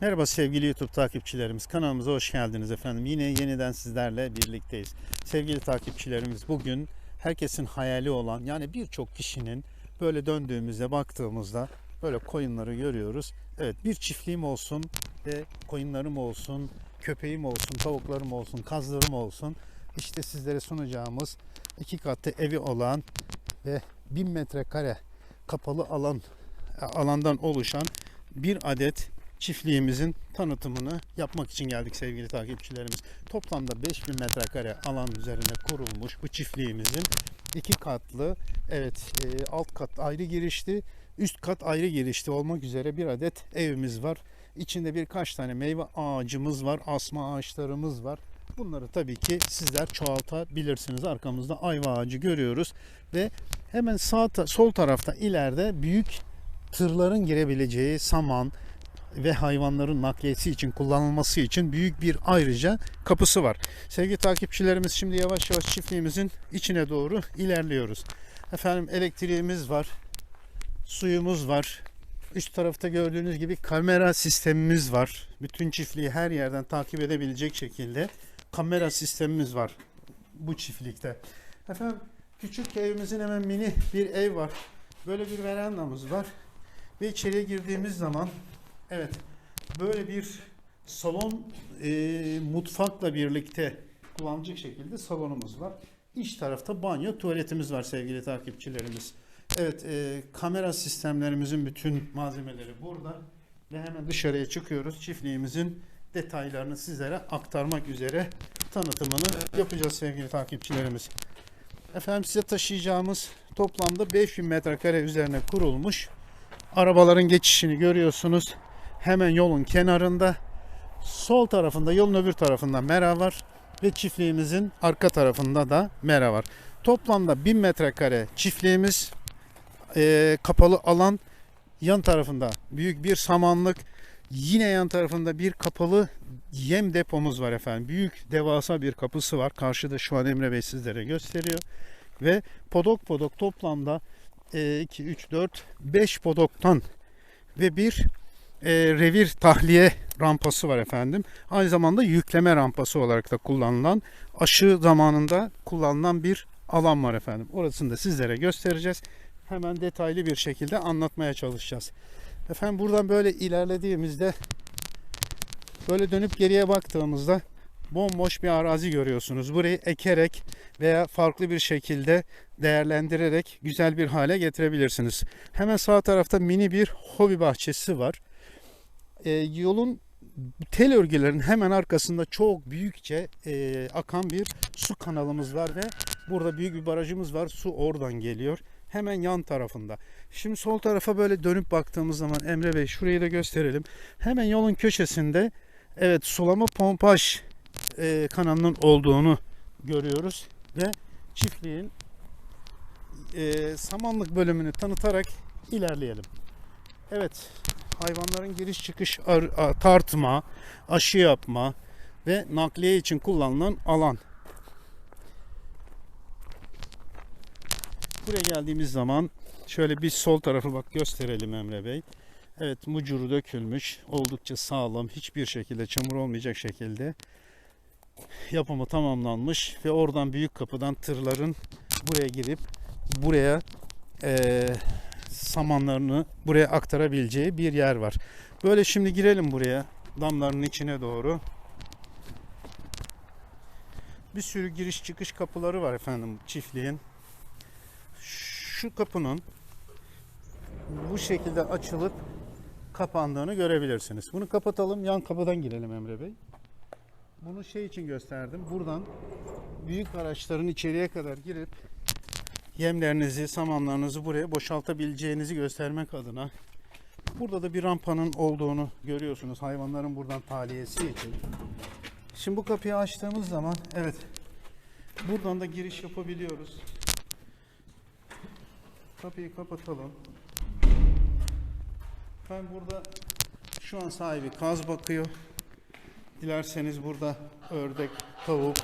Merhaba sevgili YouTube takipçilerimiz. Kanalımıza hoş geldiniz efendim. Yine yeniden sizlerle birlikteyiz. Sevgili takipçilerimiz bugün herkesin hayali olan yani birçok kişinin böyle döndüğümüzde baktığımızda böyle koyunları görüyoruz. Evet bir çiftliğim olsun ve koyunlarım olsun, köpeğim olsun, tavuklarım olsun, kazlarım olsun. İşte sizlere sunacağımız iki katlı evi olan ve 1000 metrekare kapalı alan alandan oluşan bir adet çiftliğimizin tanıtımını yapmak için geldik sevgili takipçilerimiz. Toplamda 5000 metrekare alan üzerine kurulmuş bu çiftliğimizin iki katlı evet e, alt kat ayrı girişli üst kat ayrı girişli olmak üzere bir adet evimiz var. İçinde birkaç tane meyve ağacımız var, asma ağaçlarımız var. Bunları tabii ki sizler çoğaltabilirsiniz. Arkamızda ayva ağacı görüyoruz ve hemen sağ sol tarafta ileride büyük tırların girebileceği saman ve hayvanların nakliyesi için kullanılması için büyük bir ayrıca kapısı var. Sevgili takipçilerimiz şimdi yavaş yavaş çiftliğimizin içine doğru ilerliyoruz. Efendim elektriğimiz var, suyumuz var. Üst tarafta gördüğünüz gibi kamera sistemimiz var. Bütün çiftliği her yerden takip edebilecek şekilde kamera sistemimiz var bu çiftlikte. Efendim küçük evimizin hemen mini bir ev var. Böyle bir verandamız var. Ve içeriye girdiğimiz zaman evet böyle bir salon e, mutfakla birlikte kullanacak şekilde salonumuz var. İç tarafta banyo, tuvaletimiz var sevgili takipçilerimiz. Evet, e, kamera sistemlerimizin bütün malzemeleri burada ve hemen dışarıya çıkıyoruz. Çiftliğimizin detaylarını sizlere aktarmak üzere tanıtımını yapacağız sevgili takipçilerimiz. Efendim size taşıyacağımız toplamda 5000 metrekare üzerine kurulmuş arabaların geçişini görüyorsunuz. Hemen yolun kenarında sol tarafında yolun öbür tarafında mera var ve çiftliğimizin arka tarafında da mera var. Toplamda 1000 metrekare çiftliğimiz eee, kapalı alan yan tarafında büyük bir samanlık yine yan tarafında bir kapalı yem depomuz var efendim. Büyük devasa bir kapısı var. Karşıda şu an Emre Bey sizlere gösteriyor. Ve podok podok toplamda e, 2, 3, 4, 5 podoktan ve bir e, revir tahliye rampası var efendim. Aynı zamanda yükleme rampası olarak da kullanılan aşı zamanında kullanılan bir alan var efendim. Orasını da sizlere göstereceğiz. Hemen detaylı bir şekilde anlatmaya çalışacağız. Efendim buradan böyle ilerlediğimizde böyle dönüp geriye baktığımızda bomboş bir arazi görüyorsunuz. Burayı ekerek veya farklı bir şekilde değerlendirerek güzel bir hale getirebilirsiniz. Hemen sağ tarafta mini bir hobi bahçesi var. Ee, yolun tel örgülerin hemen arkasında çok büyükçe e, akan bir su kanalımız var ve burada büyük bir barajımız var. Su oradan geliyor. Hemen yan tarafında. Şimdi sol tarafa böyle dönüp baktığımız zaman Emre Bey şurayı da gösterelim. Hemen yolun köşesinde evet sulama pompaj e, kanalının olduğunu görüyoruz ve çiftliğin e, samanlık bölümünü tanıtarak ilerleyelim. Evet, hayvanların giriş çıkış tartma, aşı yapma ve nakliye için kullanılan alan. Buraya geldiğimiz zaman şöyle bir sol tarafı bak gösterelim Emre Bey. Evet mucuru dökülmüş. Oldukça sağlam. Hiçbir şekilde çamur olmayacak şekilde yapımı tamamlanmış ve oradan büyük kapıdan tırların buraya girip buraya eee, samanlarını buraya aktarabileceği bir yer var. Böyle şimdi girelim buraya damların içine doğru. Bir sürü giriş çıkış kapıları var efendim çiftliğin. Şu kapının bu şekilde açılıp kapandığını görebilirsiniz. Bunu kapatalım. Yan kapıdan girelim Emre Bey. Bunu şey için gösterdim. Buradan büyük araçların içeriye kadar girip yemlerinizi, samanlarınızı buraya boşaltabileceğinizi göstermek adına. Burada da bir rampanın olduğunu görüyorsunuz. Hayvanların buradan tahliyesi için. Şimdi bu kapıyı açtığımız zaman evet buradan da giriş yapabiliyoruz. Kapıyı kapatalım. Ben burada şu an sahibi kaz bakıyor. Dilerseniz burada ördek, tavuk,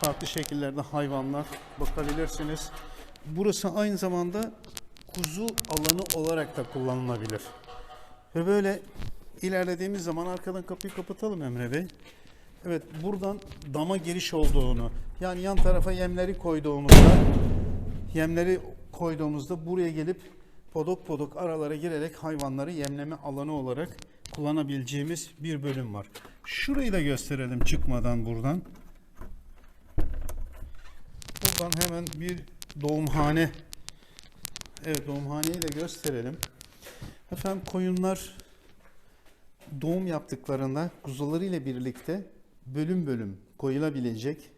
farklı şekillerde hayvanlar bakabilirsiniz. Burası aynı zamanda kuzu alanı olarak da kullanılabilir. Ve böyle İlerlediğimiz zaman arkadan kapıyı kapatalım Emre Bey. Evet buradan dama giriş olduğunu yani yan tarafa yemleri koyduğumuzda yemleri koyduğumuzda buraya gelip podok podok aralara girerek hayvanları yemleme alanı olarak kullanabileceğimiz bir bölüm var. Şurayı da gösterelim çıkmadan buradan. Buradan hemen bir doğumhane Evet doğumhaneyi de gösterelim. Efendim koyunlar doğum yaptıklarında kuzularıyla birlikte bölüm bölüm koyulabilecek.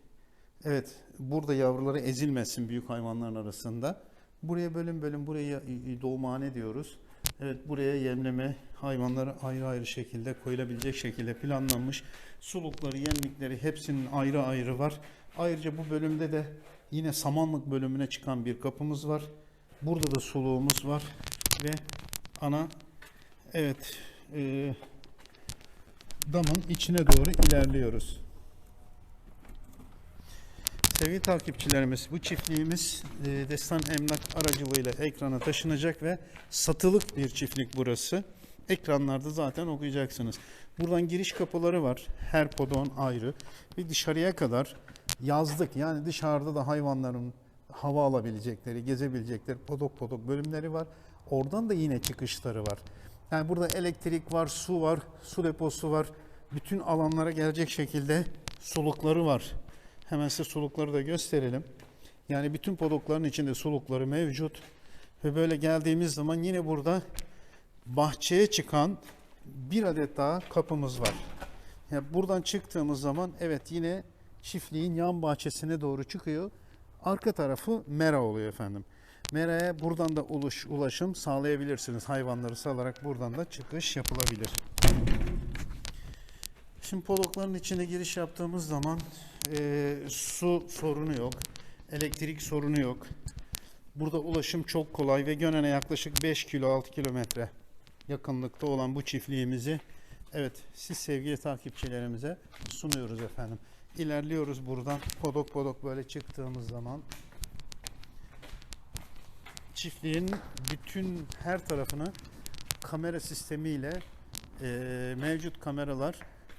Evet burada yavruları ezilmesin büyük hayvanların arasında. Buraya bölüm bölüm buraya doğumhane diyoruz. Evet buraya yemleme hayvanları ayrı ayrı şekilde koyulabilecek şekilde planlanmış. Sulukları, yemlikleri hepsinin ayrı ayrı var. Ayrıca bu bölümde de yine samanlık bölümüne çıkan bir kapımız var. Burada da suluğumuz var ve ana evet e, damın içine doğru ilerliyoruz. Sevgili takipçilerimiz bu çiftliğimiz e, Destan Emlak aracılığıyla ekrana taşınacak ve satılık bir çiftlik burası. Ekranlarda zaten okuyacaksınız. Buradan giriş kapıları var. Her podon ayrı. Ve dışarıya kadar yazlık yani dışarıda da hayvanların hava alabilecekleri, gezebilecekleri podok podok bölümleri var. Oradan da yine çıkışları var. Yani burada elektrik var, su var, su deposu var. Bütün alanlara gelecek şekilde sulukları var. Hemen size sulukları da gösterelim. Yani bütün podokların içinde sulukları mevcut. Ve böyle geldiğimiz zaman yine burada bahçeye çıkan bir adet daha kapımız var. Yani buradan çıktığımız zaman evet yine çiftliğin yan bahçesine doğru çıkıyor. Arka tarafı mera oluyor efendim. Mera'ya buradan da uluş, ulaşım sağlayabilirsiniz. Hayvanları salarak buradan da çıkış yapılabilir. Şimdi podokların içine giriş yaptığımız zaman e, su sorunu yok. Elektrik sorunu yok. Burada ulaşım çok kolay ve Gönen'e yaklaşık 5 kilo 6 kilometre yakınlıkta olan bu çiftliğimizi evet siz sevgili takipçilerimize sunuyoruz efendim. İlerliyoruz buradan podok podok böyle çıktığımız zaman çiftliğin bütün her tarafını kamera sistemiyle e, mevcut kameralar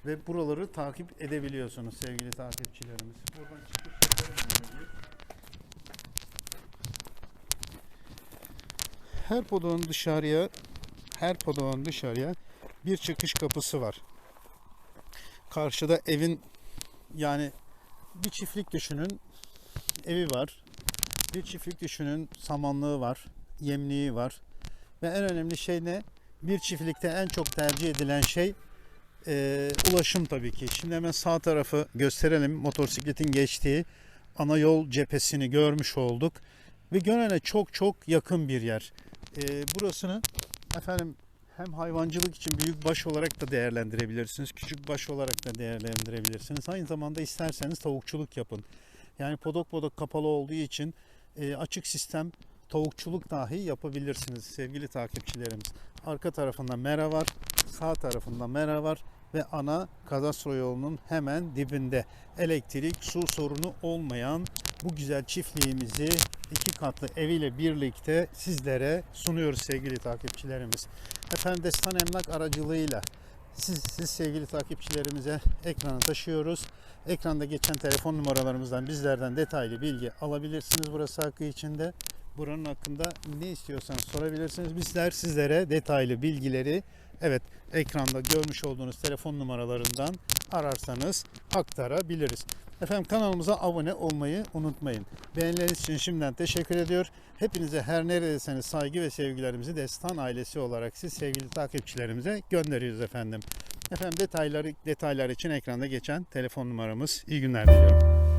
ve buraları takip edebiliyorsunuz sevgili takipçilerimiz. Buradan yapalım. Her podoğun dışarıya her podoğun dışarıya bir çıkış kapısı var. Karşıda evin yani bir çiftlik düşünün evi var. Bir çiftlik düşünün samanlığı var, yemliği var. Ve en önemli şey ne? Bir çiftlikte en çok tercih edilen şey e, ulaşım tabii ki. Şimdi hemen sağ tarafı gösterelim. Motosikletin geçtiği ana yol cephesini görmüş olduk. Ve Gönen'e çok çok yakın bir yer. E, burasını efendim hem hayvancılık için büyük baş olarak da değerlendirebilirsiniz. Küçük baş olarak da değerlendirebilirsiniz. Aynı zamanda isterseniz tavukçuluk yapın. Yani podok podok kapalı olduğu için e, açık sistem tavukçuluk dahi yapabilirsiniz sevgili takipçilerimiz. Arka tarafında mera var, sağ tarafında mera var ve ana kadastro yolunun hemen dibinde elektrik, su sorunu olmayan bu güzel çiftliğimizi iki katlı eviyle birlikte sizlere sunuyoruz sevgili takipçilerimiz. Efendim Destan Emlak aracılığıyla siz, siz sevgili takipçilerimize ekrana taşıyoruz. Ekranda geçen telefon numaralarımızdan bizlerden detaylı bilgi alabilirsiniz burası hakkı içinde. Buranın hakkında ne istiyorsanız sorabilirsiniz. Bizler sizlere detaylı bilgileri evet ekranda görmüş olduğunuz telefon numaralarından ararsanız aktarabiliriz. Efendim kanalımıza abone olmayı unutmayın. Beğenileriniz için şimdiden teşekkür ediyor. Hepinize her neredesiniz saygı ve sevgilerimizi Destan ailesi olarak siz sevgili takipçilerimize gönderiyoruz efendim. Efendim detayları detaylar için ekranda geçen telefon numaramız. İyi günler diliyorum.